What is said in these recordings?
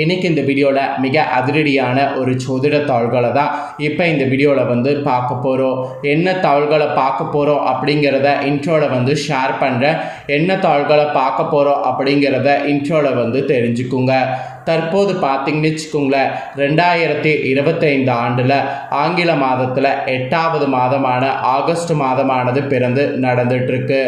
இன்னைக்கு இந்த வீடியோவில் மிக அதிரடியான ஒரு சோதிட தாள்களை தான் இப்போ இந்த வீடியோவில் வந்து பார்க்க போகிறோம் என்ன தாள்களை பார்க்க போகிறோம் அப்படிங்கிறத இன்ட்ரோவில் வந்து ஷேர் பண்ணுறேன் என்ன தாள்களை பார்க்க போகிறோம் அப்படிங்கிறத இன்ட்ரோவில் வந்து தெரிஞ்சுக்குங்க. தற்போது பார்த்தீங்கன்னு வச்சுக்கோங்களேன் ரெண்டாயிரத்தி இருபத்தைந்து ஆண்டில் ஆங்கில மாதத்தில் எட்டாவது மாதமான ஆகஸ்ட் மாதமானது பிறந்து நடந்துட்டுருக்கு.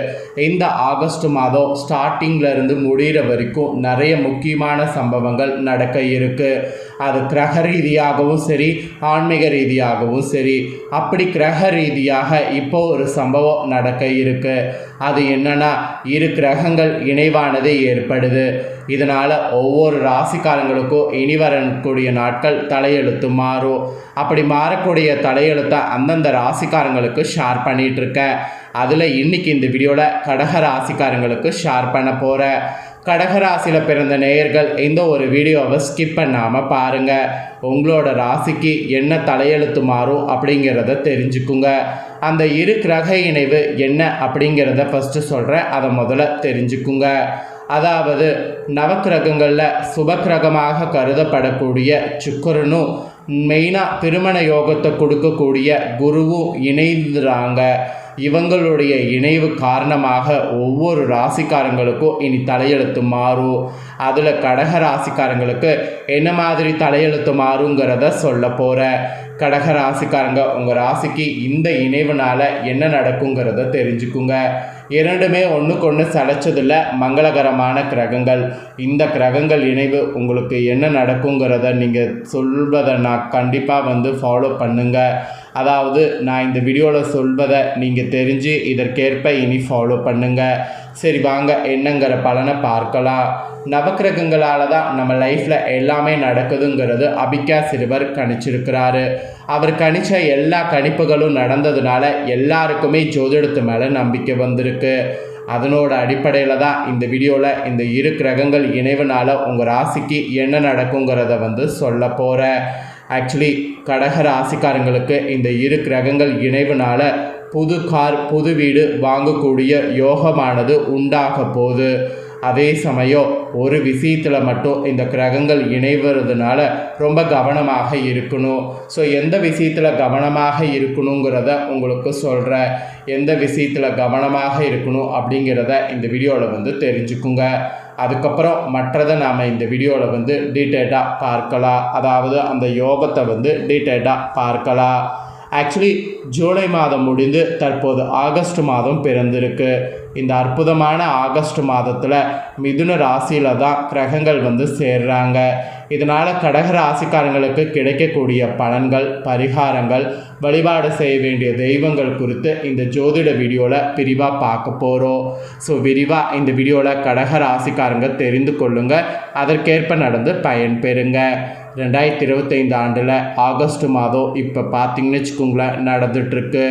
இந்த ஆகஸ்ட் மாதம் ஸ்டார்டிங்கில் இருந்து முடிகிற வரைக்கும் நிறைய முக்கியமான சம்பவங்கள் நடக்க இருக்குது அது கிரக ரீதியாகவும் சரி ஆன்மீக ரீதியாகவும் சரி அப்படி கிரக ரீதியாக இப்போ ஒரு சம்பவம் நடக்க இருக்கு. அது என்னன்னா இரு கிரகங்கள் இணைவானது ஏற்படுது. இதனால் ஒவ்வொரு ராசிக்காரங்களுக்கும் இனி வரக்கூடிய நாட்கள் தலையெழுத்து மாறும். அப்படி மாறக்கூடிய தலையெழுத்தை அந்தந்த ராசிக்காரங்களுக்கு ஷேர் பண்ணிகிட்ருக்கேன் அதில் இன்னைக்கு இந்த வீடியோவில் கடக ராசிக்காரங்களுக்கு ஷேர் பண்ண போகிறேன் கடகராசியில் பிறந்த நேயர்கள் இந்த ஒரு வீடியோவை ஸ்கிப் பண்ணாமல் பாருங்கள் உங்களோட ராசிக்கு என்ன தலையெழுத்து மாறும் அப்படிங்கிறத தெரிஞ்சுக்குங்க. அந்த இரு கிரக இணைவு என்ன அப்படிங்கிறத ஃபஸ்ட்டு சொல்கிறேன் அதை முதல்ல தெரிஞ்சுக்குங்க. அதாவது நவக்கிரகங்களில் சுபக்கிரகமாக கருதப்படக்கூடிய சுக்கரனும் மெயினாக திருமண யோகத்தை கொடுக்கக்கூடிய குருவும் இணைந்துறாங்க இவங்களுடைய இணைவு காரணமாக ஒவ்வொரு ராசிக்காரங்களுக்கும் இனி தலையெழுத்து மாறும். அதில் கடக ராசிக்காரங்களுக்கு என்ன மாதிரி தலையெழுத்து மாறுங்கிறத சொல்ல போகிறேன் கடக ராசிக்காரங்க உங்கள் ராசிக்கு இந்த இணைவுனால் என்ன நடக்குங்கிறத தெரிஞ்சுக்குங்க. இரண்டுமே ஒன்றுக்கு ஒன்று சளைச்சதில் மங்களகரமான கிரகங்கள். இந்த கிரகங்கள் இணைவு உங்களுக்கு என்ன நடக்குங்கிறத நீங்கள் சொல்வதை நான் கண்டிப்பாக வந்து ஃபாலோ பண்ணுங்கள் அதாவது நான் இந்த வீடியோவில் சொல்வதை நீங்கள் தெரிஞ்சு இதற்கேற்ப இனி ஃபாலோ பண்ணுங்கள் சரி வாங்க என்னங்கிற பலனை பார்க்கலாம். நவக்கிரகங்களால் தான் நம்ம லைஃப்பில் எல்லாமே நடக்குதுங்கிறது அபிகா சிறுவர் கணிச்சிருக்கிறாரு. அவர் கணிச்ச எல்லா கணிப்புகளும் நடந்ததுனால எல்லாருக்குமே ஜோதிடத்து மேலே நம்பிக்கை வந்திருக்கு. அதனோட அடிப்படையில் தான் இந்த வீடியோவில் இந்த இரு கிரகங்கள் இணைவுனால உங்கள் ராசிக்கு என்ன நடக்குங்கிறத வந்து சொல்ல போகிறேன் ஆக்சுவலி கடக ராசிக்காரங்களுக்கு இந்த இரு கிரகங்கள் இணைவுனால புது கார் புது வீடு வாங்கக்கூடிய யோகமானது உண்டாக போகுது. அதே சமயம் ஒரு விஷயத்தில் மட்டும் இந்த கிரகங்கள் இணைவதுனால ரொம்ப கவனமாக இருக்கணும். ஸோ எந்த விஷயத்தில் கவனமாக இருக்கணுங்கிறத உங்களுக்கு சொல்கிறேன் எந்த விஷயத்தில் கவனமாக இருக்கணும் அப்படிங்கிறத இந்த வீடியோவில் வந்து தெரிஞ்சுக்குங்க. அதுக்கப்புறம் மற்றதை நாம் இந்த வீடியோவில் வந்து டீட்டெயிலாக பார்க்கலாம். அதாவது அந்த யோகத்தை வந்து டீட்டெயிலாக பார்க்கலாம். ஆக்சுவலி ஜூலை மாதம் முடிந்து தற்போது ஆகஸ்ட் மாதம் பிறந்திருக்கு. இந்த அற்புதமான ஆகஸ்ட் மாதத்தில் மிதுன ராசியில் தான் கிரகங்கள் வந்து சேர்றாங்க. இதனால் கடக ராசிக்காரங்களுக்கு கிடைக்கக்கூடிய பலன்கள் பரிகாரங்கள் வழிபாடு செய்ய வேண்டிய தெய்வங்கள் குறித்து இந்த ஜோதிட வீடியோவில் விரிவாக பார்க்க போகிறோம் ஸோ விரிவாக இந்த வீடியோவில் கடக ராசிக்காரங்க தெரிந்து கொள்ளுங்கள் அதற்கேற்ப நடந்து பயன்பெறுங்க. ரெண்டாயிரத்தி இருபத்தைந்து ஆண்டில் ஆகஸ்ட் மாதம் இப்போ பார்த்தீங்கன்னு வச்சுக்கோங்களேன் நடந்துட்டுருக்கு.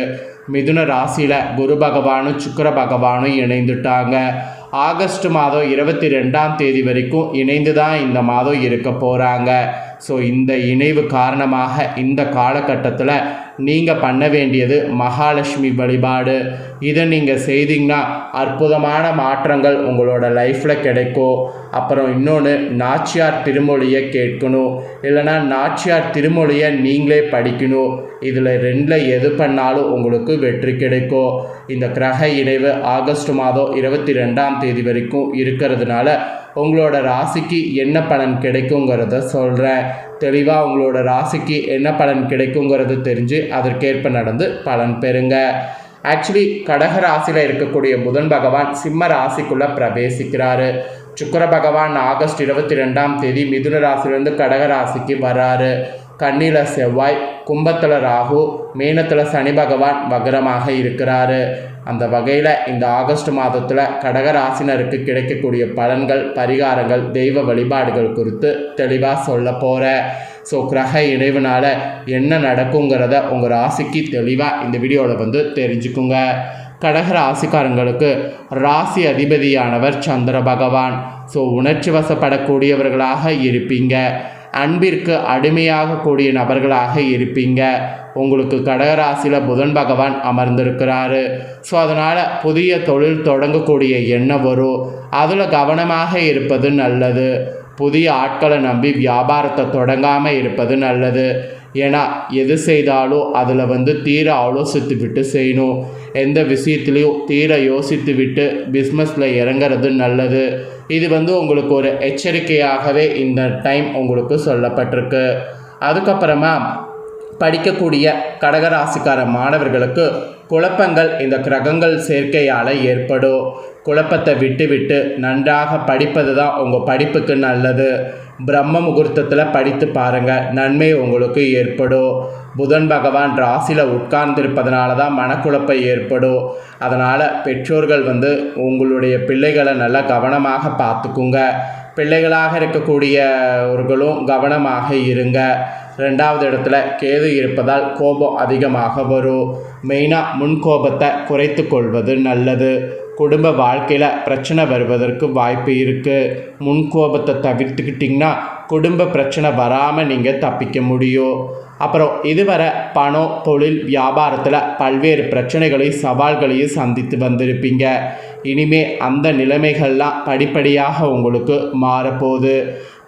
மிதுன ராசியில் குரு பகவானும் சுக்கர பகவானும் இணைந்துட்டாங்க. ஆகஸ்ட் மாதம் இருபத்தி ரெண்டாம் தேதி வரைக்கும் இணைந்து தான் இந்த மாதம் இருக்க போகிறாங்க ஸோ இந்த இணைவு காரணமாக இந்த காலகட்டத்தில் நீங்கள் பண்ண வேண்டியது மகாலட்சுமி வழிபாடு. இதை நீங்கள் செய்தீங்கன்னா அற்புதமான மாற்றங்கள் உங்களோட லைஃப்பில் கிடைக்கும். அப்புறம் இன்னொன்று நாச்சியார் திருமொழியை கேட்கணும். இல்லைனா நாச்சியார் திருமொழியை நீங்களே படிக்கணும். இதில் ரெண்டில் எது பண்ணாலும் உங்களுக்கு வெற்றி கிடைக்கும். இந்த கிரக இணைவு ஆகஸ்ட் மாதம் இருபத்தி ரெண்டாம் தேதி வரைக்கும் இருக்கிறதுனால உங்களோட ராசிக்கு என்ன பலன் கிடைக்குங்கிறத சொல்கிறேன் தெளிவாக உங்களோட ராசிக்கு என்ன பலன் கிடைக்குங்கிறது தெரிஞ்சு அதற்கேற்ப நடந்து பலன் பெறுங்க. ஆக்சுவலி கடக ராசியில் இருக்கக்கூடிய புதன் பகவான் சிம்ம ராசிக்குள்ளே பிரவேசிக்கிறாரு. சுக்கர பகவான் ஆகஸ்ட் இருபத்தி ரெண்டாம் தேதி மிதுன ராசியிலேருந்து கடக ராசிக்கு வராரு. கண்ணில செவ்வாய் கும்பத்தில் ராகு மீனத்தில் சனி பகவான் வக்ரமாக இருக்கிறாரு. அந்த வகையில் இந்த ஆகஸ்ட் மாதத்தில் கடகராசினருக்கு கிடைக்கக்கூடிய பலன்கள் பரிகாரங்கள் தெய்வ வழிபாடுகள் குறித்து தெளிவாக சொல்ல போகிறேன் ஸோ கிரக இணைவுனால் என்ன நடக்குங்கிறத உங்கள் ராசிக்கு தெளிவாக இந்த வீடியோவில் வந்து தெரிஞ்சுக்குங்க. கடக ராசிக்காரங்களுக்கு ராசி அதிபதியானவர் சந்திர பகவான். ஸோ உணர்ச்சி வசப்படக்கூடியவர்களாக இருப்பீங்க. அன்பிற்கு அடிமையாகக்கூடிய நபர்களாக இருப்பீங்க. உங்களுக்கு கடகராசியில் புதன் பகவான் அமர்ந்திருக்கிறாரு. ஸோ அதனால் புதிய தொழில் தொடங்கக்கூடிய எண்ணம் வரும். அதில் கவனமாக இருப்பது நல்லது. புதிய ஆட்களை நம்பி வியாபாரத்தை தொடங்காமல் இருப்பது நல்லது. ஏன்னா எது செய்தாலும் அதில் வந்து தீர ஆலோசித்து விட்டு செய்யணும். எந்த விஷயத்துலையும் தீர யோசித்து விட்டு பிஸ்னஸில் இறங்குறது நல்லது. இது வந்து உங்களுக்கு ஒரு எச்சரிக்கையாகவே இந்த டைம் உங்களுக்கு சொல்லப்பட்டிருக்கு. அதுக்கப்புறமா படிக்கக்கூடிய கடகராசிக்கார மாணவர்களுக்கு குழப்பங்கள் இந்த கிரகங்கள் சேர்க்கையால் ஏற்படும். குழப்பத்தை விட்டு விட்டு நன்றாக படிப்பது தான் உங்கள் படிப்புக்கு நல்லது. பிரம்ம முகூர்த்தத்தில் படித்து பாருங்கள் நன்மை உங்களுக்கு ஏற்படும். புதன் பகவான் ராசியில் உட்கார்ந்திருப்பதனால தான் மனக்குழப்பம் ஏற்படும். அதனால் பெற்றோர்கள் வந்து உங்களுடைய பிள்ளைகளை நல்லா கவனமாக பார்த்துக்குங்க. பிள்ளைகளாக இருக்கக்கூடியவர்களும் கவனமாக இருங்க. ரெண்டாவது இடத்துல கேது இருப்பதால் கோபம் அதிகமாக வரும். மெயினாக முன்கோபத்தை குறைத்து கொள்வது நல்லது. குடும்ப வாழ்க்கையில் பிரச்சனை வருவதற்கு வாய்ப்பு இருக்குது முன்கோபத்தை தவிர்த்துக்கிட்டிங்கன்னா குடும்ப பிரச்சனை வராமல் நீங்கள் தப்பிக்க முடியும். அப்புறம் இதுவரை பணம் தொழில் வியாபாரத்தில் பல்வேறு பிரச்சனைகளையும் சவால்களையும் சந்தித்து வந்திருப்பீங்க. இனிமே அந்த நிலைமைகள்லாம் படிப்படியாக உங்களுக்கு மாறப்போகுது.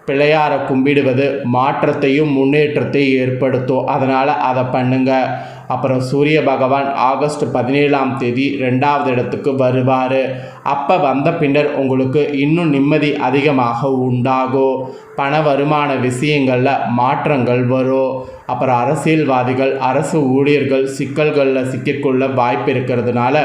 பிள்ளையாரை கும்பிடுவது மாற்றத்தையும் முன்னேற்றத்தையும் ஏற்படுத்தும். அதனால் அதை பண்ணுங்க. அப்புறம் சூரிய பகவான் ஆகஸ்ட் பதினேழாம் தேதி ரெண்டாவது இடத்துக்கு வருவார். அப்போ வந்த பின்னர் உங்களுக்கு இன்னும் நிம்மதி அதிகமாக உண்டாகும். பண வருமான விஷயங்களில் மாற்றங்கள் வரும். அப்புறம் அரசியல்வாதிகள் அரசு ஊழியர்கள் சிக்கல்களில் சிக்கிக்கொள்ள வாய்ப்பு இருக்கிறதுனால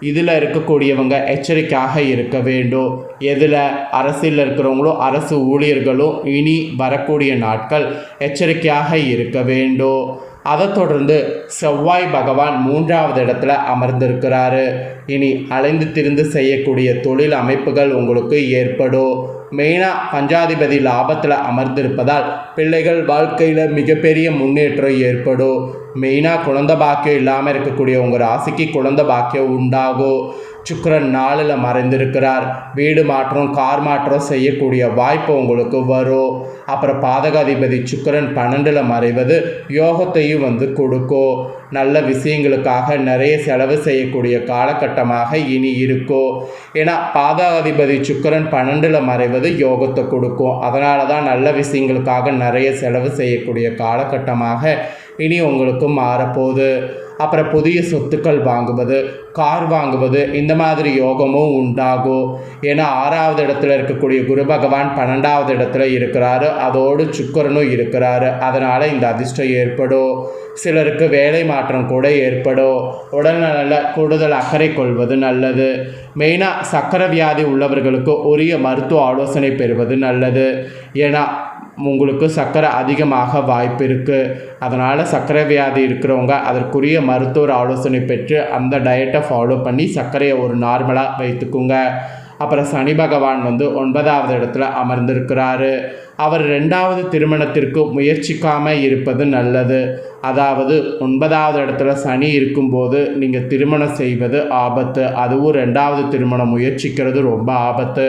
இதில் இருக்கக்கூடியவங்க எச்சரிக்கையாக இருக்க வேண்டும். எதில் அரசியலில் இருக்கிறவங்களும் அரசு ஊழியர்களும் இனி வரக்கூடிய நாட்கள் எச்சரிக்கையாக இருக்க வேண்டும். அதை தொடர்ந்து செவ்வாய் பகவான் மூன்றாவது இடத்துல அமர்ந்திருக்கிறாரு. இனி அலைந்து திரிந்து செய்யக்கூடிய தொழில் அமைப்புகள் உங்களுக்கு ஏற்படும். மெயினாக பஞ்சாதிபதி லாபத்தில் அமர்ந்திருப்பதால் பிள்ளைகள் வாழ்க்கையில் மிகப்பெரிய முன்னேற்றம் ஏற்படும். மெயினாக குழந்த பாக்கியம் இல்லாமல் இருக்கக்கூடிய உங்கள் ராசிக்கு குழந்த பாக்கியம் உண்டாகும். சுக்கிரன் நாளில் மறைந்திருக்கிறார். வீடு மாற்றம் கார் மாற்றம் செய்யக்கூடிய வாய்ப்பு உங்களுக்கு வரும். அப்புறம் பாதகாதிபதி சுக்கரன் பன்னெண்டில் மறைவது யோகத்தையும் வந்து கொடுக்கும். நல்ல விஷயங்களுக்காக நிறைய செலவு செய்யக்கூடிய காலகட்டமாக இனி இருக்கும். ஏன்னா பாதகாதிபதி சுக்கிரன் பன்னெண்டில் மறைவது யோகத்தை கொடுக்கும். அதனால தான் நல்ல விஷயங்களுக்காக நிறைய செலவு செய்யக்கூடிய காலகட்டமாக இனி உங்களுக்கு மாறப்போகுது. அப்புறம் புதிய சொத்துக்கள் வாங்குவது கார் வாங்குவது இந்த மாதிரி யோகமும் உண்டாகும் ஏன்னா ஆறாவது இடத்துல இருக்கக்கூடிய குரு பகவான் பன்னெண்டாவது இடத்துல இருக்கிறாரு. அதோடு சுக்கரனும் இருக்கிறாரு. அதனால் இந்த அதிர்ஷ்டம் ஏற்படும். சிலருக்கு வேலை மாற்றம் கூட ஏற்படும் உடல்நல கூடுதல் அக்கறை கொள்வது நல்லது. மெயினாக சக்கரை வியாதி உள்ளவர்களுக்கு உரிய மருத்துவ ஆலோசனை பெறுவது நல்லது. ஏன்னா உங்களுக்கு சர்க்கரை அதிகமாக வாய்ப்பு இருக்குது அதனால் சர்க்கரை வியாதி இருக்கிறவங்க அதற்குரிய மருத்துவர் ஆலோசனை பெற்று அந்த டயட்டை ஃபாலோ பண்ணி சர்க்கரையை ஒரு நார்மலாக வைத்துக்குங்க. அப்புறம் சனி பகவான் வந்து ஒன்பதாவது இடத்துல அமர்ந்திருக்கிறாரு. அவர் ரெண்டாவது திருமணத்திற்கு முயற்சிக்காமல் இருப்பது நல்லது. அதாவது ஒன்பதாவது இடத்துல சனி இருக்கும்போது நீங்கள் திருமணம் செய்வது ஆபத்து. அதுவும் ரெண்டாவது திருமணம் முயற்சிக்கிறது ரொம்ப ஆபத்து.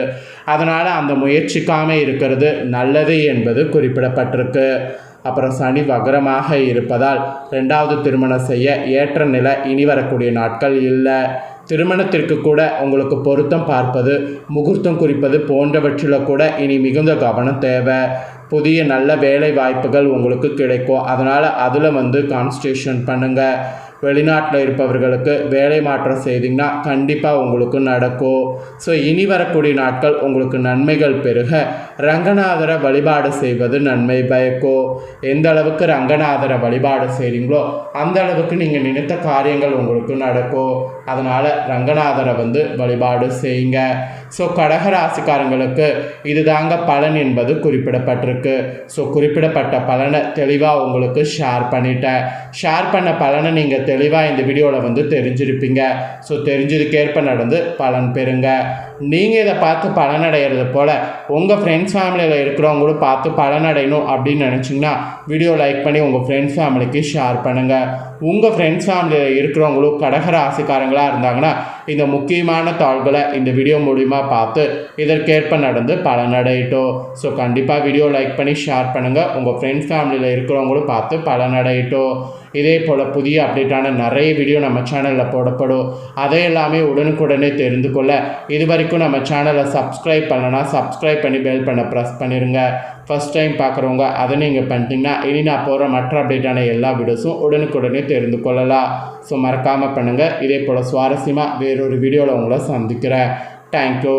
அதனால் அந்த முயற்சிக்காமல் இருக்கிறது நல்லது என்பது குறிப்பிடப்பட்டிருக்கு. அப்புறம் சனி வகரமாக இருப்பதால் ரெண்டாவது திருமணம் செய்ய ஏற்ற நிலை இனி வரக்கூடிய நாட்கள் இல்லை. திருமணத்திற்கு கூட உங்களுக்கு பொருத்தம் பார்ப்பது முகூர்த்தம் குறிப்பது போன்றவற்றில் கூட இனி மிகுந்த கவனம் தேவை. புதிய நல்ல வேலை வாய்ப்புகள் உங்களுக்கு கிடைக்கும். அதனால் அதில் வந்து கான்சன்ட்ரேஷன் பண்ணுங்கள் வெளிநாட்டில் இருப்பவர்களுக்கு வேலை மாற்றம் செய்தீங்கன்னா கண்டிப்பாக உங்களுக்கு நடக்கும். ஸோ இனி வரக்கூடிய நாட்கள் உங்களுக்கு நன்மைகள் பெருக ரங்கநாதரை வழிபாடு செய்வது நன்மை பயக்கும். எந்த அளவுக்கு ரங்கநாதரை வழிபாடு செய்கிறீங்களோ அந்த அளவுக்கு நீங்கள் நினைத்த காரியங்கள் உங்களுக்கு நடக்கும். அதனால் ரங்கநாதரை வந்து வழிபாடு செய்யுங்க. ஸோ கடகராசிக்காரங்களுக்கு இதுதாங்க பலன் என்பது குறிப்பிடப்பட்டிருக்கு. ஸோ குறிப்பிடப்பட்ட பலனை தெளிவாக உங்களுக்கு ஷேர் பண்ணிட்டேன். ஷேர் பண்ண பலனை நீங்கள் தெளிவாக இந்த வீடியோவில் வந்து தெரிஞ்சிருப்பீங்க. ஸோ தெரிஞ்சதுக்கேற்ப நடந்து பலன் பெறுங்க. நீங்கள் இதை பார்த்து பலனடைகிறது போல் உங்கள் ஃப்ரெண்ட்ஸ் ஃபேமிலியில் இருக்கிறவங்களும் பார்த்து பலனடையணும் அப்படின்னு நினச்சிங்கன்னா வீடியோ லைக் பண்ணி உங்கள் ஃப்ரெண்ட்ஸ் ஃபேமிலிக்கு ஷேர் பண்ணுங்கள் உங்கள் ஃப்ரெண்ட்ஸ் ஃபேமிலியில் இருக்கிறவங்களும் கடகர ஆசைக்காரங்களாக இருந்தாங்கன்னா இந்த முக்கியமான தாள்களை இந்த வீடியோ மூலிமா பார்த்து இதற்கேற்ப நடந்து பலனடையட்டும். ஸோ கண்டிப்பாக வீடியோ லைக் பண்ணி ஷேர் பண்ணுங்கள் உங்கள் ஃப்ரெண்ட்ஸ் ஃபேமிலியில் இருக்கிறவங்களும் பார்த்து பலனடையட்டும். இதே போல் புதிய அப்டேட்டான நிறைய வீடியோ நம்ம சேனலில் போடப்படும். அதை எல்லாமே உடனுக்குடனே தெரிந்து கொள்ள இதுவரைக்கும் வரைக்கும் நம்ம சேனலை சப்ஸ்கிரைப் பண்ணலனா சப்ஸ்கிரைப் பண்ணி பெல் பண்ண ப்ரெஸ் பண்ணிடுங்க ஃபஸ்ட் டைம் பார்க்குறவங்க அதை நீங்கள் பண்ணிட்டீங்கன்னா இனி நான் போகிற மற்ற அப்டேட்டான எல்லா வீடியோஸும் உடனுக்குடனே தெரிந்து கொள்ளலாம். ஸோ மறக்காமல் பண்ணுங்கள் இதே போல் சுவாரஸ்யமாக வேறொரு வீடியோவில் உங்களை சந்திக்கிறேன். தேங்க்யூ